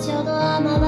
ちょうど雨は